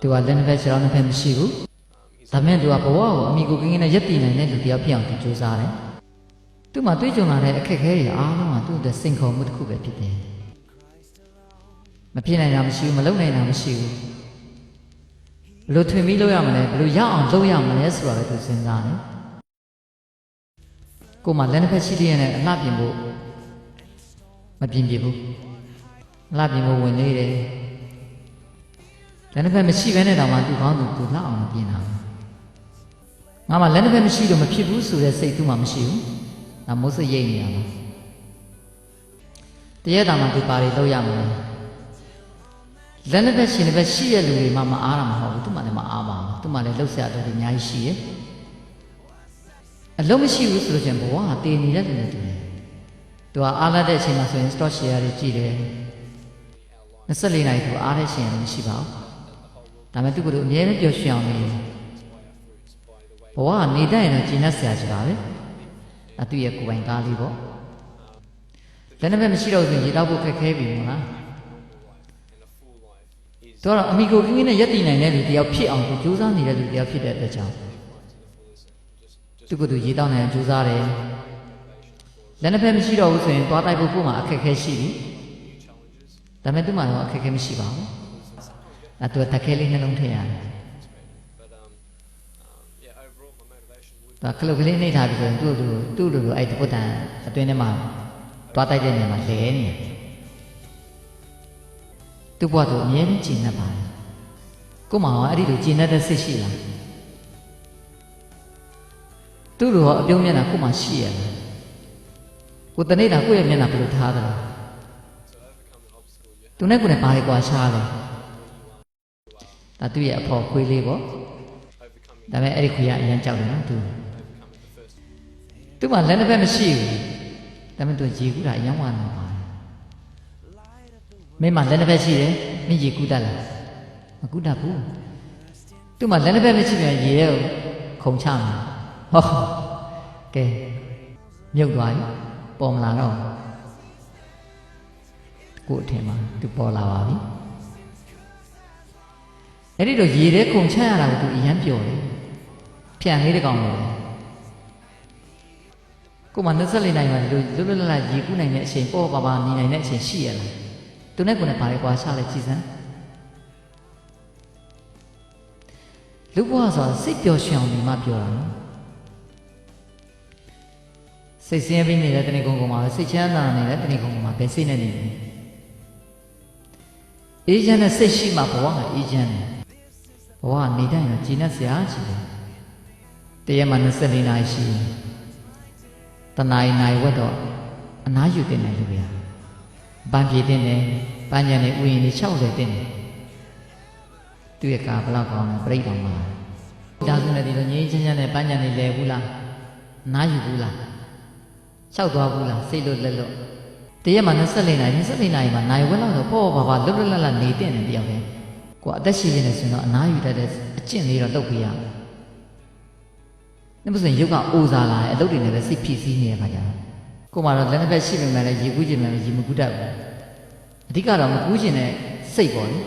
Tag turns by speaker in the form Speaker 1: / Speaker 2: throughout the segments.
Speaker 1: သူကလည်းတစ်ဖက်ခြေထောက်နှစ်ဖက်မရှိဘူးဒါပေမဲ့သူကဘဝကိုအမိကိုကင်းကင်းနဲ့ရက်တည်နိုင်တဲ့လူတစ်ယောက်ဖြစ်အောင်သူကြိုးစားတယ်သူ့မှာတွေးကြုံလာတဲ့အခက်အခဲတွေအားလုံးကသူ့အတွက်စိန်ခေါ်မှုတစ်ခုပဲဖြစ်တယ်မဖြစ်နိုင်တာမရှိဘူးမလုပ်နိုင်တာမရှိဘူးဘယ်လိုထွင်ပြီးလုပ်ရမလဲဘယ်လိုရအောင်လုပ်ရမလဲဆိုတာလည်းသူစဉ်းစားတယ်ကိုယ်မှလည်းတစ်ဖက်ရှိသေးရဲ့အလှပြင်ဖို့မပြင်ပြဘူးအလှပြင်ဖို့ဝင်နေတယ် လက်နှစ်ဖက်မရှိဘဲနဲ့တောင်မှသူကောင်းသူသူလောက်အောင်မပြင်တာဘူးငါမှလက်နှစ်ဖက်မရှိလို့မဖြစ်ဘူးဆိုတဲ့စိတ်သူမှမရှိဘူးဒါမိုးစိတ်ရိတ်နေတာပါတရက်တောင်မှသူပါရီလောက်ရမှာလဲလက်နှစ်ဖက်ရှင်တစ်ဖက်ရှိတဲ့လူတွေမှမအားတာမဟုတ်ဘူးသူမှလည်းမအားပါဘူးသူမှလည်းလှုပ်ရှားတဲ့တွေအများကြီးရှိရဲ့အလုံးမရှိဘူးဆိုလို့ချင်းဘဝကတည်နေတဲ့လူတွေတူတယ်သူကအားလာတဲ့အချိန်မှာဆိုရင် stock share တွေကြည့်တယ်24နာရီသူအားတဲ့ရှင်လည်းမရှိပါဘူး ဒါပေမဲ့သူကတို့အမြဲတမ်းပျော်ရွှင်အောင်နေတယ်ဘဝကနေတတ်ရင်တော့ကျဉ်တ်ဆရာကြီးပါပဲအတူရဲ့ကိုယ်ပိုင်ကားလေးပေါ့လက်နှစ်ဖက်မရှိတော့ဆိုရင်ရေတောက်ဖို့ခက်ခဲပြီမို့လားတော့အမိကိုကင်းကင်းနဲ့ရက်တည်နိုင်တဲ့လူတယောက်ဖြစ်အောင်သူကြိုးစားနေတဲ့လူတယောက်ဖြစ်တဲ့အတွက်ကြောင့်သူကသူရေတောက်နိုင်အောင်ကြိုးစားတယ်လက်နှစ်ဖက်မရှိတော့ဘူးဆိုရင်သွားတိုက်ဖို့ကိုယ်မှာအခက်အခဲရှိပြီဒါပေမဲ့သူ့မှာတော့အခက်အခဲမရှိပါဘူး အဲသူကတခဲလေးနှလုံးထည့်ရတယ်ဒါခလုတ်ကလေးနှိပ်ထားပြီဆိုရင်သူ့လူသူ့လူလိုအဲ့ဒီပုတ္တန်အတွင်းထဲမှာတွားတိုက်တဲ့နေရာမှာလဲနေတယ်သူ့ဘဝသူအမြဲတမ်းကျဉ်တ်ပါတယ်ကို့မှာရောအဲ့ဒီလိုကျဉ်တ်တဲ့စိတ်ရှိလားသူ့လူရောအပြုံးမျက်နှာကို့မှာရှိရလားကိုတနေ့တာကိုယ့်ရဲ့မျက်နှာဘယ်လိုထားသလဲသူနဲ့ကိုယ်နဲ့ဘာတွေကွာခြားလဲ ဒါသူ့ရဲ့အဖော်ခွေးလေးပေါ့ဒါပေမဲ့အဲ့ဒီခွေးကအရင်ကြောက်တယ်နော်သူသူ့မှာလက်နှစ်ဖက်မရှိဘူးဒါပေမဲ့သူရေကူးတာအယံဝါနေပါတယ်မင်းမှာလက်နှစ်ဖက်ရှိတယ်မင်းရေကူးတတ်လားမကူးတတ်ဘူးသူ့မှာလက်နှစ်ဖက်မရှိပြန်ရေကိုခုံချမှာဟောကဲမြုပ်သွားပြီပေါ်မလာတော့ကိုယ့်အထင်မှာသူပေါ်လာပါပြီ အဲ့ဒီတော့ရေထဲခုံချရတာကိုသူအယံပျော်တယ်ဖြန်လေးတစ်ကောင်လို့ကိုမ24နိုင်မှာဒီလိုလွတ်လွတ်လပ်လပ်ရေကူးနိုင်တဲ့အချိန်ပေါ့ပါပါနေနိုင်တဲ့အချိန်ရှိရလားသူနဲ့ကိုယ်နဲ့ဘာလဲကွာရှားလဲကြည်စမ်းလူဘဝဆိုတာစိတ်ပျော်ရွှင်အောင်နေမှပြောတာနော်စိတ်ဆင်းရဲပြီးနေတဲ့တဏှိကုံကုံမှာပဲစိတ်ချမ်းသာနေတဲ့တဏှိကုံကုံမှာပဲစိတ်နဲ့နေတယ်အေးချမ်းတဲ့စိတ်ရှိမှဘဝကအေးချမ်းတယ် ဘဝကနေတိုင်းတော့ကြည်နဲ့စရာရှိတယ်တရက်မှ24နာရီရှိတယ်တနာရီနိုင်ဝက်တော့အနားယူတင်တယ်လူဗျာပန်းပြေတင်တယ်ပန်းညံနေဥယျာဉ်နေ60တင်တယ်သူ့ရဲ့ကာဘလောက်ကောင်းလဲပြိဋ္ဌာန်မှာဒါဆိုလည်းဒီလိုငြိမ်းချမ်းချမ်းနဲ့ပန်းညံနေလဲဘူးလားအနားယူဘူးလားလျှောက်သွားဘူးလားစိတ်လွတ်လက်လွတ်တရက်မှာ24နာရီ24နာရီမှာနိုင်ဝက်လောက်တော့ပေါ့ပါပါလွတ်လွတ်လပ်လပ်နေတင်တယ်တယောက်တည်း ကိုယ်အသက်ရှိနေတယ်ဆိုရင်တော့အနားယူတတ်တဲ့အကျင့်လေးတော့လုပ်ပြရမယ်နေ့မစင်ရုပ်ကအိုစားလာတယ်အလုပ်တွေနဲ့ပဲစိတ်ဖြစ်စည်းနေတဲ့ခါကျတော့ကိုယ်မှတော့လက်နှစ်ဖက်ရှိပေမဲ့လည်းရေကူးခြင်းနဲ့ရေမကူးတတ်ဘူးအဓိကတော့မကူးခြင်းနဲ့စိတ်ပေါ့လေ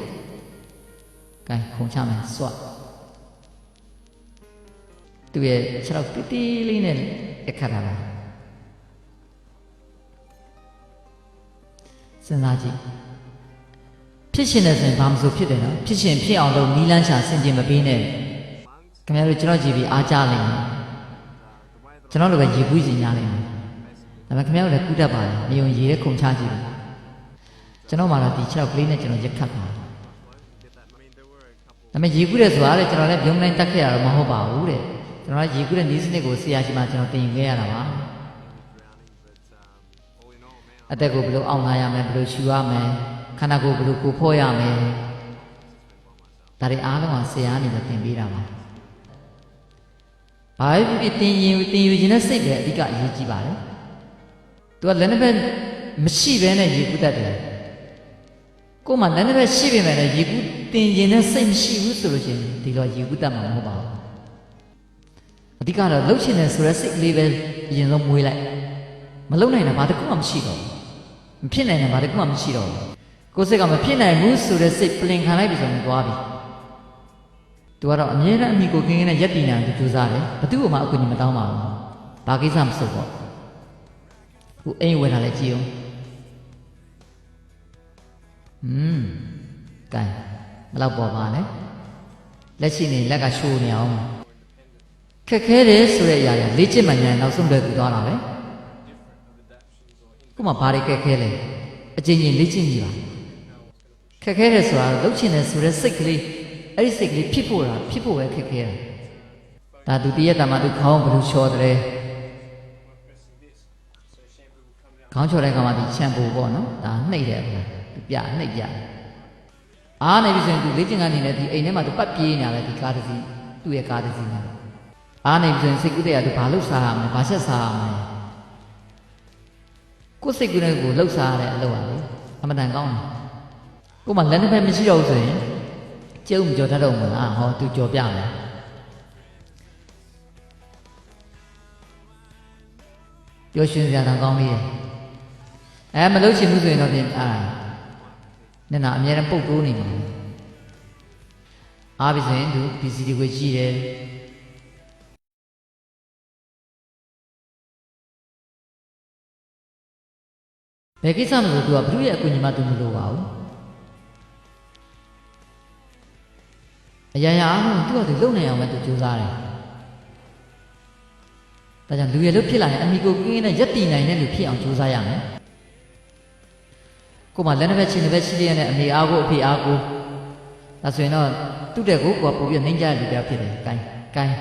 Speaker 1: ကဲခုံချမယ်စွတ်သူရဲ့ခြေထောက်တီးတီးလေးနဲ့အခတ်ထားတာစဉ်းစားကြည့် ဖြစ်ရှင်တဲ့ဆိုရင်ဘာမှမဆိုဖြစ်တယ်နော်ဖြစ်ရှင်ဖြစ်အောင်လုပ်နီးလန်းရှာဆင်ကျင်မပေးနဲ့ခင်ဗျားတို့ကျွန်တော်ကြည့်ပြီးအားကြလိမ့်မယ်ကျွန်တော်တို့ပဲရေကူးစီညာလိမ့်မယ်ဒါပေမဲ့ခင်ဗျားတို့လည်းကူးတတ်ပါတယ်နေုံရေနဲ့ခုန်ချကြည့်တယ်ကျွန်တော်မှတော့ဒီ6ကလေးနဲ့ကျွန်တော်ရက်ခတ်ပါတယ်ဒါပေမဲ့ရေကူးတယ်ဆိုတာလေကျွန်တော်လည်းပြုံးတိုင်းတက်ခဲ့ရတော့မဟုတ်ပါဘူးတဲ့ကျွန်တော်ကရေကူးတဲ့နီးစနစ်ကိုဆရာရှင်မှကျွန်တော်တင်ယူခဲ့ရတာပါအသက်ကိုဘယ်လိုအောင်လာရမလဲဘယ်လိုရှူရမလဲ ခန္ဓာကိုယ်ဘယ်လိုကိုဖော့ရမလဲဒါတွေအားလုံးကဆရာအနေနဲ့သင်ပေးတာပါဘာဖြစ်ဖြစ်တင်ရင်တင်ယူခြင်းနဲ့စိတ်ပဲအဓိကအရေးကြီးပါတယ်သူကလည်းတစ်ဖက်မရှိဘဲနဲ့ရေကူးတတ်တယ်ကိုယ်မှလည်းတစ်ဖက်ရှိပေမဲ့လည်းရေကူးတင်ရင်နဲ့စိတ်မရှိဘူးဆိုလို့ရှိရင်ဒီတော့ရေကူးတတ်မှာမဟုတ်ပါဘူးအဓိကတော့လှုပ်ရှင်တယ်ဆိုတဲ့စိတ်ကလေးပဲအရင်ဆုံးမွေးလိုက်မလှုပ်နိုင်တာဘာတစ်ခုမှမရှိတော့ဘူးမဖြစ်နိုင်တာဘာတစ်ခုမှမရှိတော့ဘူး ကိုယ်စိတ်ကမဖြစ်နိုင်ဘူးဆိုတဲ့စိတ်ပလင်ခံလိုက်ပြီဆိုရင်သွားပြီသူကတော့အမြဲတမ်းအမိကိုကင်းကင်းနဲ့ရက်တည်နေတယ်သူကြိုးစားတယ်ဘသူ့ကိုမှအကူအညီမတောင်းပါဘူးဘာကိစ္စမဆိုပေါ့ခုအိမ်ဝယ်ထားလဲကြည့်အောင်อืมကဲဘယ်လောက်ပေါ်ပါလဲလက်ရှိနေလက်ကရှိုးနေအောင်ခက်ခဲတယ်ဆိုတဲ့အရာတွေလေ့ကျင့်မှညာရင်နောက်ဆုံးလွယ်ကူသွားတာပဲခုမှဘာတွေခက်ခဲလဲအချင်းချင်းလေ့ကျင့်ကြည့်ပါ ခက်ခဲတယ်ဆိုတာလှုပ်ချင်တယ်ဆိုတဲ့စိတ်ကလေးအဲ့ဒီစိတ်ကလေးဖြစ်ဖို့တာဖြစ်ဖို့ပဲခက်ခဲတာဒါသူတည့်ရတာမှသူခေါင်းဘယ်လိုလျှော်တယ်ခေါင်းချော်တဲ့ခါမှာဒီချမ်ပူပေါ့နော်ဒါနှိပ်တယ်ဗျာသူပြနှိပ်ပြအားနေပြီဆိုရင်သူလေ့ကျင့်ကနေနဲ့ဒီအိမ်ထဲမှာသူပတ်ပြေးနေရတယ်ဒီကားတစ်စီးသူ့ရဲ့ကားတစ်စီးနဲ့အားနေပြီဆိုရင်စိတ်ကူးတဲ့ကသူဘာလို့စားရမလဲဘာချက်စားရမလဲကိုယ်စိတ်ကူးတဲ့ကိုလှုပ်စားရတဲ့အလုပ်ပါလေအမှန်တန်ကောင်းတယ် ကို့မှာလက်နှစ်ဖက်မရှိတော့ဘူးဆိုရင်ကျုပ်မကြော်တတ်တော့မလားဟောသူကြော်ပြမယ်ပျော်ရွှင်စရာတောင်ကောင်းသေးတယ်အဲမလုပ်ချင်ဘူးဆိုရင်တော့ပြင်အာမျက်နှာအများနဲ့ပုတ်တိုးနေမှာအားပြီဆိုရင်သူ PC တွေကိုကြည့်တယ်ဘယ်ကိစ္စမလို့သူကဘုရားရဲ့အကူအညီမှသူမလိုပါဘူး အရာရာအားလုံးသူကသူလုံနိုင်အောင်ပဲသူကြိုးစားတယ်ဒါကြောင့်လူရလို့ဖြစ်လာရင်အမိကိုကင်းနဲ့ရက်တည်နိုင်တဲ့လူဖြစ်အောင်ကြိုးစားရမယ်ကို့မှာလက်နှစ်ဘက်ခြေနှစ်ဘက်ရှိတဲ့နဲ့အမေအားကိုအဖေအားကိုဒါဆိုရင်တော့သူ့တဲ့ကိုကိုကပို့ပြီးနှိမ့်ကြတဲ့လူပြဖြစ်တယ်။ကိုင်းကိုင်း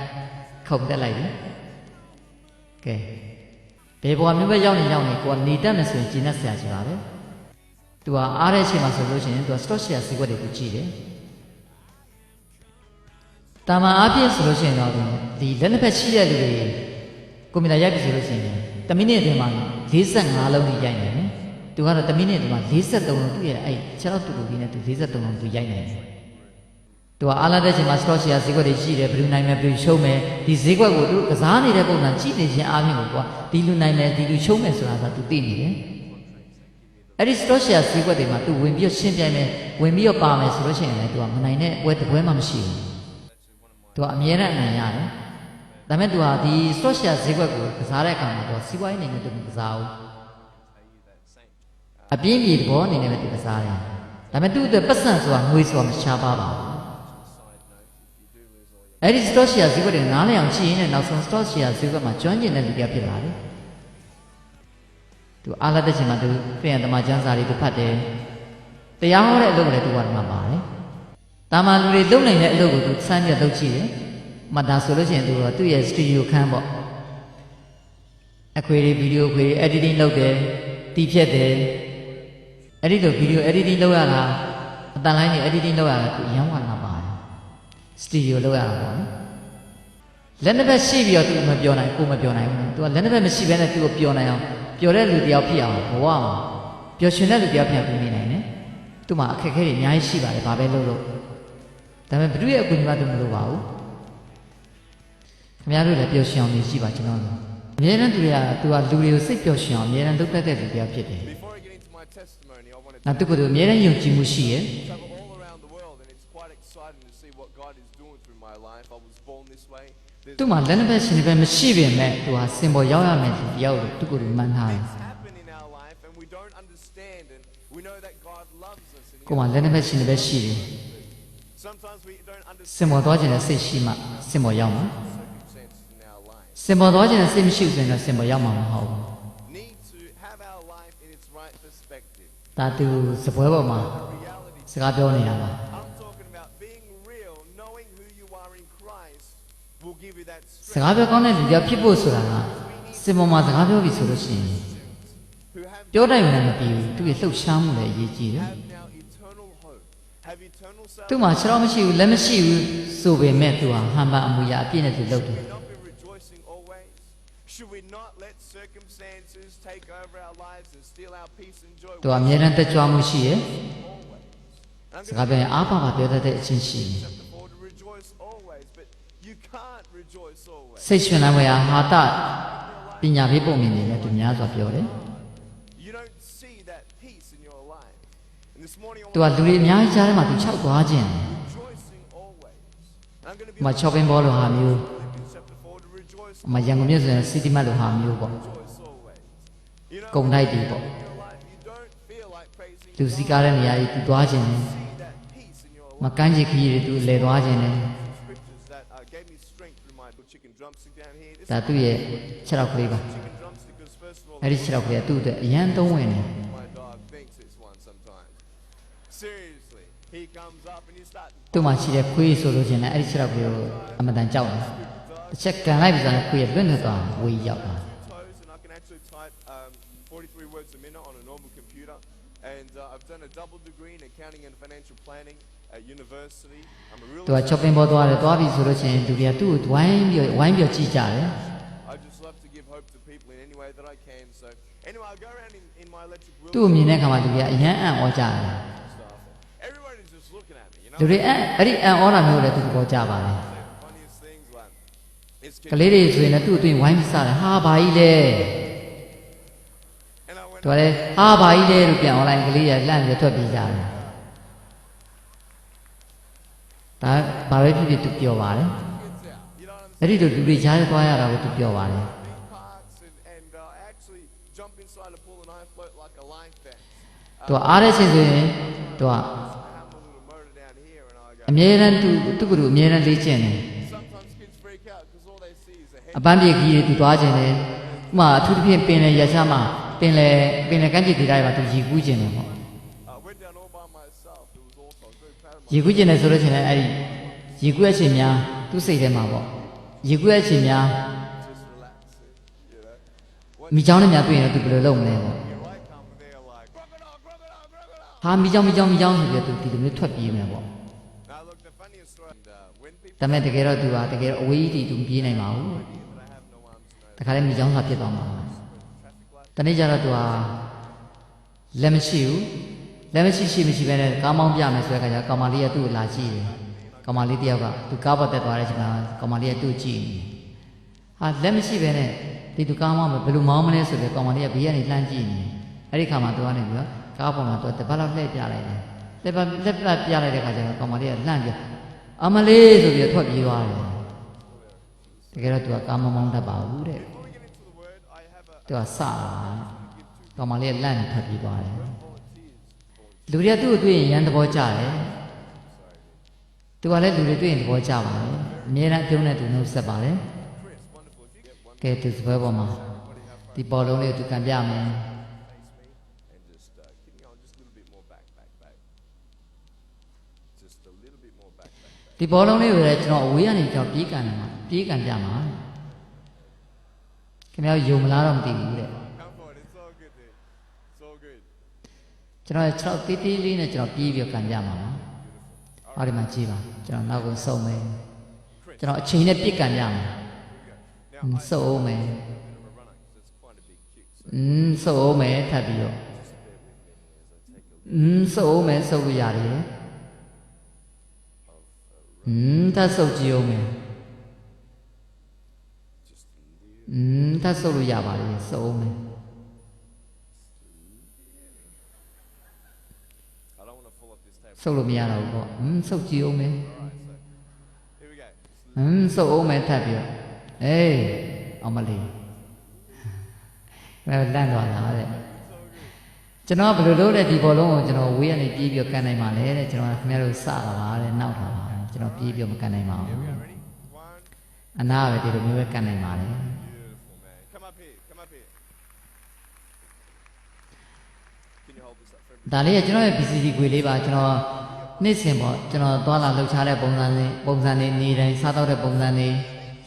Speaker 1: ခုံတက်လိုက်ပြီ။ကဲဘယ်ဘဝမျိုးပဲရောက်နေရောက်နေကိုကနေတတ်မယ်ဆိုရင်ကျင့်တတ်ဆရာကြီးပါပဲ။ तू ဟာအားတဲ့အချိန်မှာဆိုလို့ရှိရင် तू က stock share ဈေးကွက်တွေကိုကြည့်တယ်။ တာမန်အားဖြင့်ဆိုလို့ရှိရင်တော့ဒီလက်နှစ်ဖက်ရှိတဲ့လူတွေကွန်ပျူတာရိုက်ပြီဆိုလို့ရှိရင်တမိနစ်အတွင်းမှာ45လုံးကြီးရိုက်နေတယ်။သူကတော့တမိနစ်အတွင်းမှာ43လုံးသူ့ရဲ့အဲ့ခြေထောက်တူတူလေးနဲ့သူ43လုံးသူရိုက်နေတယ်။သူကအားလာတဲ့ချိန်မှာ stock share ဈေးကွက်တွေရှိတယ်ဘယ်လိုနိုင်မယ်ဘယ်လိုရှုံးမယ်ဒီဈေးကွက်ကိုသူကစားနေတဲ့ပုံစံကြည့်နေခြင်းအားဖြင့်ကိုကွာဒီလူနိုင်မယ်ဒီလူရှုံးမယ်ဆိုတာကသူသိနေတယ်။အဲ့ဒီ stock share ဈေးကွက်တွေမှာသူဝင်ပြီးရှင်းပြိုင်မယ်ဝင်ပြီးတော့ပါမယ်ဆိုလို့ရှိရင်လည်းသူကမနိုင်တဲ့ပွဲတစ်ပွဲမှမရှိဘူး။ သူကအမြဲတမ်းအနိုင်ရတယ်။ဒါပေမဲ့သူဟာဒီ stock share ဈေးကွက်ကိုကစားတဲ့အခါမှာတော့စီးပွားရေးအနေနဲ့သူမကစားဘူး။အပြင်းပြေသဘောအနေနဲ့ပဲသူကစားတယ်။ဒါပေမဲ့သူ့အတွက်ပတ်စံဆိုတာငွေဆိုတာမရှားပါပါဘူး။အဲ့ဒီ stock share ဈေးကွက်တွေနားလည်အောင်ကြည့်ရင်လည်းနောက်ဆုံး stock share ဈေးကွက်မှာကျွမ်းကျင်တဲ့လူပြဖြစ်လာတယ်။သူအားလာတဲ့ချိန်မှာသူပြင်ရတမချမ်းစာတွေသူဖတ်တယ်။တရားဟောတဲ့အလုပ်လည်းသူကဒီမှာ ပါတယ်။တာမန်လူတွေလုပ်နိုင်တဲ့အလုပ်ကိုသူစမ်းပြလုပ်ကြည့်တယ်။မှတ်ဒါဆိုလို့ရှိရင်သူတော့သူ့ရဲ့ studio ခန်းပေါ့။အခွေတွေဗီဒီယိုခွေ editing လုပ်တယ်။တီးဖြတ်တယ်။အဲ့ဒီလိုဗီဒီယို editing လုပ်ရတာအတန်လိုင်းတွေ editing လုပ်ရတာသူရမ်းဝါနာပါတယ်။ studio လုပ်ရတာပေါ့နော်။လက်နှစ်ဘက်ရှိပြီးတော့သူမပြောနိုင်ကိုမပြောနိုင်ဘူး။ तू ကလက်နှစ်ဘက်မရှိဘဲနဲ့သူ့ကိုပြောနိုင်အောင်ပြောတဲ့လူတယောက်ဖြစ်အောင်ဘဝမှာပျော်ရွှင်တဲ့လူတယောက်ဖြစ်အောင်ပြီးနေနိုင်တယ်။သူ့မှာအခက်အခဲတွေအများကြီးရှိပါတယ်ဘာပဲလုပ်လို့ ဒါပေမဲ့ဘုရားရဲ့အကူအညီမှသူမလိုပါဘူး။ခင်ဗျားတို့လည်းပျော်ရွှင်အောင်နေရှိပါကျွန်တော်တို့။အမြဲတမ်းသူတွေကသူကလူတွေကိုစိတ်ပျော်ရွှင်အောင်အမြဲတမ်းလုပ်တတ်တဲ့လူတယောက်ဖြစ်တယ်
Speaker 2: Before I get into my testimony, I want ။ to
Speaker 1: နောက်သူကသူအမြဲတမ်းယုံကြည်မှုရှိရဲ့
Speaker 2: travel all around the world, and it's quite exciting to see what God is doing through my life. I was born this way. There's
Speaker 1: သူ့မှာလက်နှစ်ဘက်ရှင်နှစ်ဘက်မရှိပေမဲ့သူဟာစင်ပေါ်ရောက်ရမယ်သူတယောက်လို့သူကိုယ်သူမှန်းထားတယ်
Speaker 2: things happen in our life, and we don't understand, and we know that God loves us. And
Speaker 1: ကိုယ်မှာလက်နှစ်ဘက်ရှင်နှစ်ဘက်ရှိတယ်
Speaker 2: sometimes we don't
Speaker 1: စင်
Speaker 2: understand
Speaker 1: ပေါ်သွားခြင်းနဲ့စိတ်ရှိမှစင်ပေါ်ရောက်မှာ
Speaker 2: circumstances in our life.
Speaker 1: စင်ပေါ်သွားခြင်းနဲ့စိတ်မရှိဘူးဆိုရင်တော့စင်ပေါ်ရောက်မှာမဟုတ်ဘူး
Speaker 2: Need to have our life in its right perspective.
Speaker 1: ဒါသူစပွဲပေါ်မှာ
Speaker 2: Reality.
Speaker 1: စကားပြောနေတာပါ
Speaker 2: I'm talking about being real, knowing who you are in Christ will give you that
Speaker 1: စ
Speaker 2: strength.
Speaker 1: ကားပြောကောင်းတဲ့လူကြောင့်ဖြစ်ဖို့ဆိုတာကစင်ပေါ်မှာစကားပြောပြီဆိုလို့ရှိရင်
Speaker 2: Who have
Speaker 1: ပြောတိုင်းလည်းမပြီးဘူးသူရဲ့လှုပ်ရှားမှုလည်းအရေးကြီးတယ် သူ့မှာခြေတော်မရှိဘူးလက်မရှိဘူးဆိုပေမဲ့သူဟာဟန်ပါအမူအရာအပြည့်နဲ့သူလုပ်တယ်
Speaker 2: Should we not be rejoicing always? Should we not let circumstances take over our lives and steal our peace and joy?
Speaker 1: သူကအမြဲတမ်းတက်ကြွမှုရှိရဲ့
Speaker 2: I'm
Speaker 1: စကားပြောရင်အားပါပါပြောတတ်တဲ့အချင်းရှိတယ်
Speaker 2: going to afford to rejoice always, but you can't rejoice always.
Speaker 1: စိတ်ရှင်လန်းဝယ်ဟာဟာတပညာပေးပုံမြင်နေတယ်သူများစွာပြောတယ် သူက
Speaker 2: want
Speaker 1: လူတွေအများကြီးကြားထဲမှာသူခြောက်သွားခြင်း
Speaker 2: rejoicing always. I'm I'm going to
Speaker 1: ဟို
Speaker 2: be
Speaker 1: မှာ shopping mall လိုဟာမျိုး
Speaker 2: Philippians chapter 4 to rejoice
Speaker 1: ဟိုမှာရန်ကုန်မြို့ဆိုရင် city mart လိုဟာမျိုးပေါ့
Speaker 2: rejoice always. You know,
Speaker 1: ကုန်တိုက်တွေပေါ့
Speaker 2: in your life, you don't feel like praising
Speaker 1: လူစည်းကားတဲ့နေရာကြီးသူသွားခြင်းတယ်
Speaker 2: see that peace in your
Speaker 1: မ
Speaker 2: life.
Speaker 1: ကန်းချစ်ခရီးတွေသူလဲသွားခြင်းတယ်
Speaker 2: Scriptures that uh, gave me strength through my chicken drumstick down here. This
Speaker 1: ဒါသူ့ရဲ့ခြေထောက်ကလေးပါ
Speaker 2: chicken drumstick was first of all
Speaker 1: အဲ့ဒီခြေထောက်ကလေးကသူ့အတွက်အရန်သုံးဝင်တယ် သူ့မှာရှိတဲ့ခွေးဆိုလို့ချင်းလည်းအဲ့ဒီခြေထောက်ကလေးကိုအမတန်ကြောက်တယ်တစ်ချက်ကန်လိုက်ပြီဆိုရင်ခွေးရလွတ်နေသွားဝေးရောက်တာ
Speaker 2: toes and I can actually type um, 43 words a minute on a normal computer. And uh, I've done a double degree in accounting and financial planning at university. I'm a real
Speaker 1: သူက shopping mall သွားတယ်သွားပြီဆိုလို့ချင်းလူတွေကသူ့ကိုဝိုင်းပြီးဝိုင်းပြီးကြည့်ကြတယ်
Speaker 2: I just love to give hope to people in any way that I can. So anyway, I go around in, in my electric
Speaker 1: သူ့ကိုမြင်
Speaker 2: wheelchair
Speaker 1: တဲ့အခါမှာလူတွေကအရန်အံ့ဩကြတယ် လူတွေအံ့အဲ့ဒီအံ့ဩတာမျိုးလည်းသူသဘောကျပါတယ်
Speaker 2: The funniest things like it's
Speaker 1: ကလေးတွေဆိုရင်လည်းသူ့အတွင်းဝိုင်းပြီးစားတယ်ဟာဘာကြီးလဲ
Speaker 2: and I went
Speaker 1: သူကလည်းဟာဘာကြီးလဲလို့ပြန် online ကလေးရလန့်ပြီးထွက်ပြေးကြတယ်ဒါဘာပဲဖြစ်ဖြစ်သူပြောပါတယ်
Speaker 2: gets out. You know what I'm
Speaker 1: အဲ့ဒီလိုလူတွေကြားရသွားရတာကိုသူပြောပါတယ်
Speaker 2: saying? Parts and, and uh, I actually jump inside a pool and I float like a line fence.
Speaker 1: သူကအားတဲ့ချိန်ဆိုရင်သူက အမြဲတမ်းသူသူ့ကိုယ်သူအမြဲတမ်းလေ့ကျင့်တယ်
Speaker 2: Sometimes kids freak out because all they see is a head.
Speaker 1: အပန်းပြေကြီးတွေသူသွားခြင်းတယ်ဥပမာအထူးသဖြင့်ပင်လေရချမှာပင်လေပင်လေကမ်းခြေဒေသတွေမှာသူရီကူးခြင်းတယ်ပေါ့
Speaker 2: I went down all by myself. It was awesome. I was very proud of
Speaker 1: ရီကူးခြင်းတယ်ဆိုလို့ရှိရင်လည်းအဲ့ဒီရီကူးရဲ့အချိန်များသူ့စိတ်ထဲမှာပေါ့ရီကူးရဲ့အချိန်များ
Speaker 2: myself. Just relaxing, you know.
Speaker 1: မိချောင်းနဲ့များတွေ့ရင်တော့သူဘယ်လိုလုပ်မလဲပေါ့
Speaker 2: Here I come there like crocodile, crocodile, crocodile.
Speaker 1: ဟာမိချောင်းမိချောင်းမိချောင်းဆိုပြီးတော့သူဒီလိုမျိုးထွက်ပြေးမယ်ပေါ့ ဒါပေမဲ့တကယ်တော့သူကတကယ်တော့အဝေးကြီးသူမပြေးနိုင်ပါဘူး
Speaker 2: that I have no arms, no
Speaker 1: တခါလဲမိချောင်းစာဖြစ်သွားမှာ
Speaker 2: traffic light.
Speaker 1: တနေ့ကျတော့သူကလက်မရှိဘူးလက်မရှိရှိမရှိပဲနဲ့ကားမောင်းပြမယ်ဆိုတဲ့အခါကျကောင်မလေးကသူ့ကိုလာကြည့်တယ်ကောင်မလေးတယောက်ကသူကားပေါ်တက်သွားတဲ့အချိန်မှာကောင်မလေးကသူ့ကိုကြည့်နေတယ်ဟာလက်မရှိပဲနဲ့ဒီသူကားမောင်းမယ်ဘယ်လိုမောင်းမလဲဆိုပြီးကောင်မလေးကဘေးကနေလှမ်းကြည့်နေတယ်အဲ့ဒီခါမှာသူကနေပြီးတော့ကားပေါ်မှာသူကတပတ်လောက်လှည့်ပြလိုက်တယ် လက်ပတ်လက်ပတ်ပြလိုက်တဲ့အခါကျတော့ကောင်မလေးကလှမ်းပြီးအမလေးဆိုပြီးတော့ထွက်ပြေးသွားတယ်တကယ်တော့သူကကားမမောင်းတတ်ပါဘူးတဲ့
Speaker 2: Before we get into the word, I have a
Speaker 1: သူကစတာကောင်မလေးကလန့်နေထွက်ပြေးသွားတယ်လူတွေကသူ့ကိုတွေ့ရင်ရန်သဘောကျတယ်သူကလည်းလူတွေတွေ့ရင်သဘောကျပါတယ်အမြဲတမ်းအပြုံးနဲ့သူနှုတ်ဆက်ပါတယ်
Speaker 2: Chris. Wonderful. If you get one
Speaker 1: ကဲသူစပွဲပေါ်မှာဒီပေါ်လုံးလေးကိုသူကန်ပြမယ် ဒီပေါ်လုံးလေးကိုလည်းကျွန်တော်အဝေးကနေကျွန်တော်ပြေးကန်တယ်မှာပြေးကန်ပြမှာခင်ဗျားယုံမလားတော့မသိဘူးတဲ့
Speaker 2: Come forward. It's all good, dude. It's all good.
Speaker 1: ကျွန်တော်6တေးသေးလေးနဲ့ကျွန်တော်ပြေးပြီးတော့ကန်ပြမှာပါဟောဒီမှာကြည့်ပါကျွန်တော်နောက်ကိုစုံမယ်ကျွန်တော်အချိန်နဲ့ပြစ်ကန်ပြမယ်
Speaker 2: Now, I
Speaker 1: စုံအောင်မယ်
Speaker 2: am a bit of a runner because it's quite a big kick. So
Speaker 1: อืมစုပ်အောင်မယ်ထပ်ပြီးတော့อืมစုပ်အောင်မယ်စုပ်လို့ရတယ် ဟွန်းထပ်ဆုပ်ကြည့်အောင်မယ်ဟွန်းထပ်ဆုပ်လို့ရပါလေစုပ်အောင်မယ်ဆုပ်လို့မရတော့ဘူးပေါ့ဟွန်းဆုပ်ကြည့်အောင်မယ်ဟွန်းဆုပ်အောင်မယ်ထပ်ပြီးအေးအောင်မလေးအဲလန့်သွားတာတဲ့ကျွန်တော်ဘယ်လိုလုပ်လဲဒီဘောလုံးကိုကျွန်တော်ဝေးရနေပြေးပြီးကန်နိုင်ပါလေတဲ့ကျွန်တော်ခင်ဗျားတို့စတာပါတဲ့နောက်တာပါ ကျွန်တော်ပြေးပြီးတော့မကန်နိုင်ပါဘူး
Speaker 2: Ready? One.
Speaker 1: အနာပဲဒီလိုမျိုးပဲကန်နိုင်ပါတယ်
Speaker 2: Beautiful, man. Come up here. Come up here. Can you hold this up for me?
Speaker 1: ဒါလေးကကျွန်တော်ရဲ့ BCD ခွေလေးပါကျွန်တော်နေ့စဉ်ပေါ့ကျွန်တော်သွားလာလှုပ်ရှားတဲ့ပုံစံလေးပုံစံလေးနေတိုင်းစားတော့တဲ့ပုံစံလေး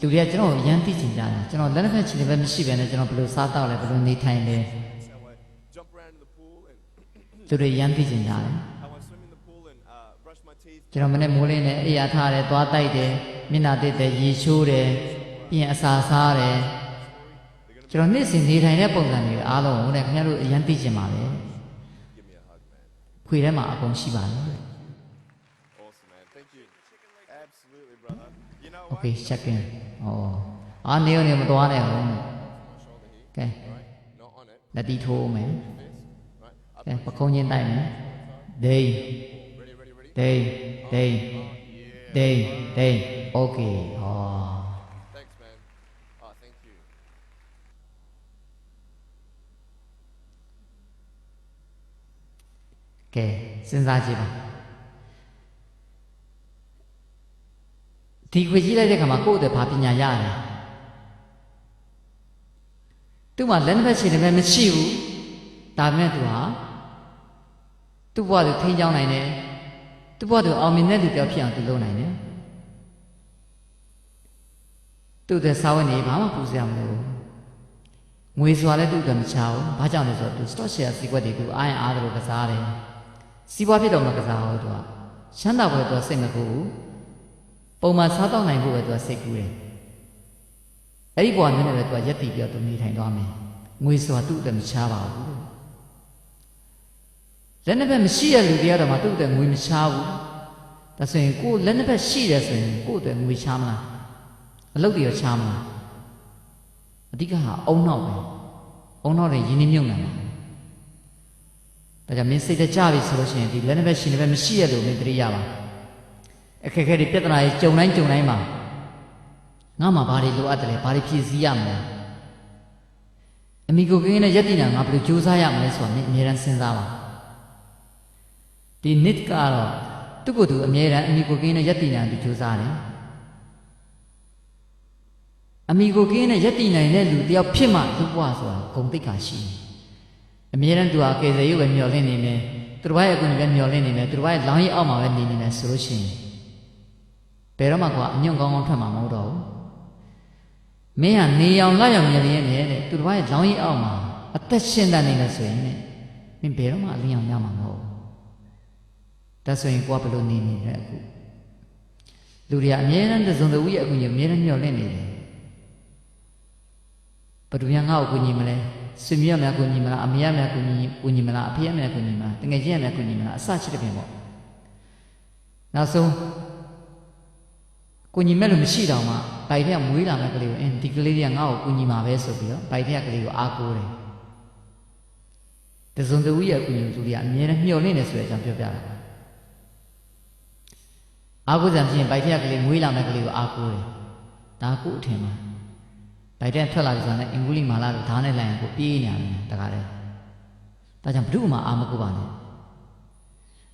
Speaker 1: လူတွေကကျွန်တော်ကိုအရန်သိချင်ကြတယ်ကျွန်တော်လက်နှစ်ဖက်ချီတယ်ပဲမရှိဘဲနဲ့ကျွန်တော်ဘယ်လိုစားတော့လဲဘယ်လိုနေထိုင်လဲ
Speaker 2: So I jump around in the pool and
Speaker 1: သူတွေအရန်သိချင်ကြတယ်
Speaker 2: I want to swim in the pool and uh, brush my teeth.
Speaker 1: ကျွန်တော်မနေ့မိုးလင်းနဲ့အိယာထားတယ်သွားတိုက်တယ်မျက်နှာတက်တယ်ရေချိုးတယ်ပြင်အစာစားတယ်ကျွန်တော်နေ့စဉ်နေထိုင်တဲ့ပုံစံတွေအားလုံးကိုလည်းခင်ဗျားတို့အရင်သိကျင်ပါလေခွေထဲမှာအကုန်ရှိပါတယ် Okay check in ဩအာနေရနေမသွားနဲ့ဟုတ်ကဲလက်တီထိုးမယ်ကဲပခုံးချင်းတိုက်မယ်ဒိန်း
Speaker 2: Ready, ready, ready.
Speaker 1: ဒိန်ဒိန်ဒိန်ဒိန်ဩ okay ဟော
Speaker 2: Thanks, man. Oh, thank you.
Speaker 1: ကဲစဉ်းစားကြည့်ပါဒီခွေကြည့်လိုက်တဲ့ခါမှာကိုယ့်အတွက်ဘာပညာရတယ်သူ့မှာလက်နှစ်ဖက်ရှင်တစ်ဖက်မရှိဘူးဒါပေမဲ့သူဟာသူ့ဘဝသူထိန်းချောင်းနိုင်တယ် သူ့ဘဝသူအောင်မြင်တဲ့လူတစ်ယောက်ဖြစ်အောင်သူလုပ်နိုင်တယ်သူ့အတွက်စာဝတ်နေဘာမှပူစရာမလိုဘူးငွေစွာလည်းသူ့အတွက်မချဘူးဘာကြောင့်လဲဆိုတော့သူ stock share စီးကွက်တွေသူအားရင်အားတယ်လို့ကစားတယ်စီးပွားဖြစ်တော့မှကစားဟောသူကချမ်းသာဖို့သူကစိတ်မကူဘူးပုံမှန်စားတော့နိုင်ဖို့ပဲသူကစိတ်ကူးတယ်အဲ့ဒီဘဝမျိုးနဲ့ပဲသူကရက်တည်ပြီးတော့သူနေထိုင်သွားမယ်ငွေဆိုတာသူ့အတွက်မချပါဘူး လက်နှစ်ဘက်မရှိတဲ့လူတွေကတော့မှသူ့အတွက်ငွေမချဘူးဒါဆိုရင်ကိုယ်လက်နှစ်ဘက်ရှိတယ်ဆိုရင်ကိုယ့်အတွက်ငွေချမလားအလုပ်တွေရောချမလားအဓိကဟာအုံနောက်ပဲအုံနောက်တွေရင်းနှီးမြုပ်နှံပါဒါကြောင့်မင်းစိတ်တကြပြီဆိုလို့ရှိရင်ဒီလက်နှစ်ဘက်ရှင်နှစ်ဘက်မရှိရလို့မင်းသတိရပါအခက်အခဲတွေပြဿနာတွေကြုံတိုင်းကြုံတိုင်းမှာငါမှဘာတွေလိုအပ်တယ်လဲဘာတွေဖြည့်ဆည်းရမလဲအမိကိုကင်းနဲ့ယက်တိနာငါဘယ်လိုကြိုးစားရမလဲဆိုတာမင်းအမြဲတမ်းစဉ်းစားပါ ဒီ nit ကတော့သူ့ကိုယ်သူအမြဲတမ်းအမိကိုကင်းနဲ့ယက်တိနာသူကြိုးစားတယ်အမိကိုကင်းနဲ့ယက်တိနိုင်တဲ့လူတယောက်ဖြစ်မှသူ့ဘဝဆိုတာဂုံတိတ်ခါရှိတယ်အမြဲတမ်းသူဟာကေဇေရုပ်ပဲမျောလင့်နေမယ်သူတစ်ပါးရဲ့အကူအညီပဲမျောလင့်နေမယ်သူတစ်ပါးရဲ့လောင်းရိပ်အောက်မှာပဲနေနေမယ်ဆိုလို့ရှိရင်ဘယ်တော့မှကွာအညွန့်ကောင်းကောင်းထွက်မှာမဟုတ်တော့ဘူးမင်းကနေအောင်လာရောက်မြင်ရင်းနဲ့တဲ့သူတစ်ပါးရဲ့လောင်းရိပ်အောက်မှာအသက်ရှင်တတ်နေလဲဆိုရင်တဲ့မင်းဘယ်တော့မှအလင်းအောင်ရမှာမဟုတ်ဘူး ဒါဆိုရင်ကိုကဘယ်လိုနေနေလဲအခုလူတွေကအမြဲတမ်းတစုံတဝီရဲ့အကူအညီအမြဲတမ်းမျောလင့်နေတယ်ဘယ်သူများငါ့ကိုအကူအညီမလဲဆွေမျိုးရများကူညီမလားအမေရများကူညီကူညီမလားအဖေရများကူညီမလားတငယ်ချင်းရများကူညီမလားအစရှိတဲ့ပြင်ပေါ့နောက်ဆုံးကူညီမဲ့လို့မရှိတော့မှဗိုက်ထက်ကမွေးလာမဲ့ကလေးကိုအင်းဒီကလေးတွေကငါ့ကိုကူညီမှာပဲဆိုပြီးတော့ဗိုက်ထက်ကကလေးကိုအားကိုးတယ်တစုံတဝီရဲ့ကူညီသူတွေကအမြဲတမ်းမျှော်လင့်နေဆိုတဲ့အကြောင်းပြောပြတာ အားကိုးစံဖြစ်ရင်ဗိုက်ထက်ကကလေးမွေးလာမဲ့ကလေးကိုအားကိုးတယ်ဒါကုအထင်ပါဗိုက်တက်ထွက်လာပြီဆိုတော့အင်္ဂုလိမာလာကိုဓာတ်နဲ့လိုက်ရင်ကိုပြေးနေရတယ်တကားလေဒါကြောင့်ဘုရုမှာအာမကုပါနဲ့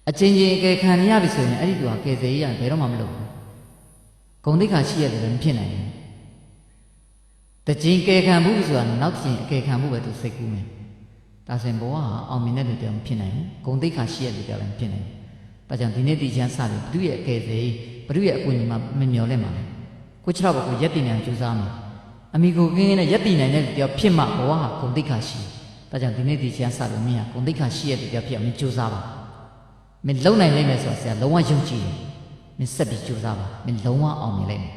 Speaker 1: အချင်းချင်းအကယ်ခံရပြီဆိုရင်အဲ့ဒီသူကကယ်ဆယ်ရေးရဘယ်တော့မှမလုပ်ဘူးဂုံတိတ်ခါရှိရတယ်လည်းမဖြစ်နိုင်ဘူးတချင်းကယ်ခံမှုဆိုတာနောက်ချင်းအကယ်ခံမှုပဲသူစိတ်ကူးမယ်ဒါဆိုရင်ဘဝဟာအောင်မြင်တဲ့လူတယောက်မဖြစ်နိုင်ဘူးဂုံတိတ်ခါရှိရတဲ့လူတယောက်လည်းမဖြစ်နိုင်ဘူး ဒါကြောင့်ဒီနေ့ဒီချမ်းစတယ်ဘုရုရဲ့အကယ်ဆယ်ရေးဘုရုရဲ့အကူအညီမှာမမျော်လင့်ပါနဲ့ကိုချောက်ဘကိုရက်တင်နေအောင်ကြိုးစားမယ်အမိကိုကင်းကင်းနဲ့ရက်တည်နိုင်တဲ့တယောက်ဖြစ်မှဘဝဟာဂုံတိတ်ခါရှိတယ်။ဒါကြောင့်ဒီနေ့ဒီချမ်းစလို့မင်းဟာဂုံတိတ်ခါရှိရတဲ့တယောက်ဖြစ်အောင်မင်းကြိုးစားပါ။မင်းလုံနိုင်လိမ့်မယ်ဆိုတာဆရာလုံးဝယုံကြည်တယ်။မင်းဆက်ပြီးကြိုးစားပါ။မင်းလုံးဝအောင်မြင်လိမ့်မယ်